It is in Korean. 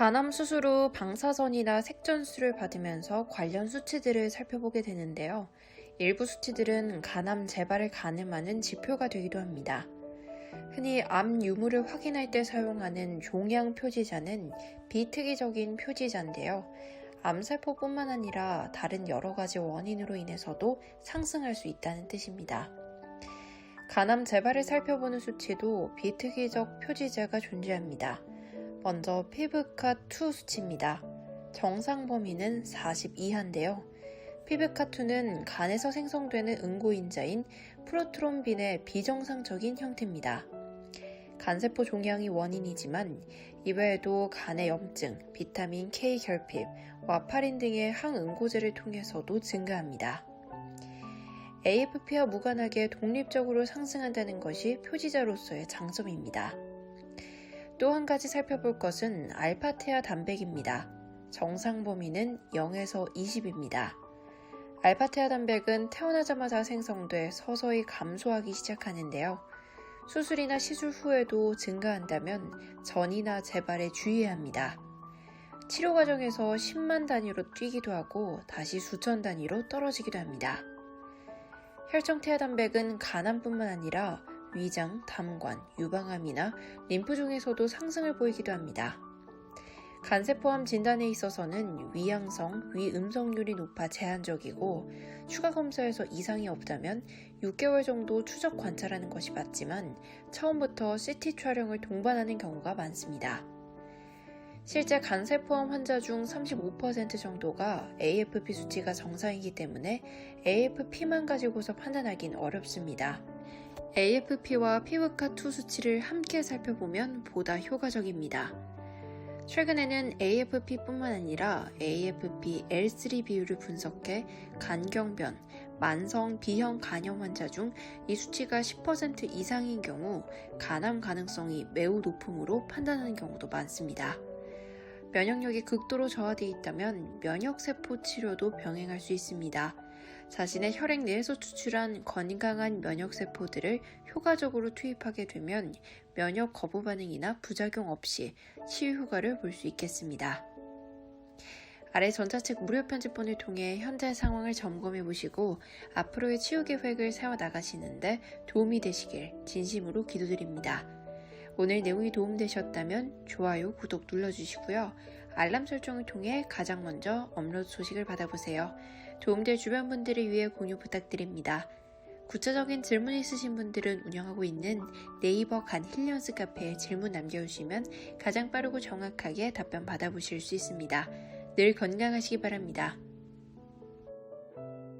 간암 수술 후 방사선이나 색전수를 받으면서 관련 수치들을 살펴보게 되는데요. 일부 수치들은 간암 재발을 가늠하는 지표가 되기도 합니다. 흔히 암 유무를 확인할 때 사용하는 종양 표지자는 비특이적인 표지자인데요. 암세포뿐만 아니라 다른 여러 가지 원인으로 인해서도 상승할 수 있다는 뜻입니다. 간암 재발을 살펴보는 수치도 비특이적 표지자가 존재합니다. 먼저 피부카2 수치입니다. 정상 범위는 40 이하인데요. 피부카2는 간에서 생성되는 응고인자인 프로트롬빈의 비정상적인 형태입니다. 간세포 종양이 원인이지만 이외에도 간의 염증, 비타민 K 결핍, 와파린 등의 항응고제를 통해서도 증가합니다. AFP와 무관하게 독립적으로 상승한다는 것이 표지자로서의 장점입니다. 또 한 가지 살펴볼 것은 알파테아 단백입니다. 정상 범위는 0에서 20입니다. 알파테아 단백은 태어나자마자 생성돼 서서히 감소하기 시작하는데요. 수술이나 시술 후에도 증가한다면 전이나 재발에 주의해야 합니다. 치료 과정에서 10만 단위로 뛰기도 하고 다시 수천 단위로 떨어지기도 합니다. 혈청태아 단백은 간암뿐만 아니라 위장, 담관, 유방암이나 림프 중에서도 상승을 보이기도 합니다. 간세포암 진단에 있어서는 위양성, 위음성률이 높아 제한적이고 추가 검사에서 이상이 없다면 6개월 정도 추적 관찰하는 것이 맞지만 처음부터 CT 촬영을 동반하는 경우가 많습니다. 실제 간세포암 환자 중 35% 정도가 AFP 수치가 정상이기 때문에 AFP만 가지고서 판단하긴 어렵습니다. AFP와 피부카2 수치를 함께 살펴보면 보다 효과적입니다. 최근에는 AFP뿐만 아니라 AFP L3 비율을 분석해 간경변, 만성 B형 간염 환자 중 이 수치가 10% 이상인 경우 간암 가능성이 매우 높음으로 판단하는 경우도 많습니다. 면역력이 극도로 저하되어 있다면 면역세포 치료도 병행할 수 있습니다. 자신의 혈액 내에서 추출한 건강한 면역세포들을 효과적으로 투입하게 되면 면역 거부 반응이나 부작용 없이 치유 효과를 볼 수 있겠습니다. 아래 전자책 무료 편집본을 통해 현재 상황을 점검해 보시고 앞으로의 치유 계획을 세워 나가시는데 도움이 되시길 진심으로 기도드립니다. 오늘 내용이 도움되셨다면 좋아요, 구독 눌러주시고요. 알람 설정을 통해 가장 먼저 업로드 소식을 받아보세요. 도움될 주변 분들을 위해 공유 부탁드립니다. 구체적인 질문 있으신 분들은 운영하고 있는 네이버 간 힐리언스 카페에 질문 남겨주시면 가장 빠르고 정확하게 답변 받아보실 수 있습니다. 늘 건강하시기 바랍니다.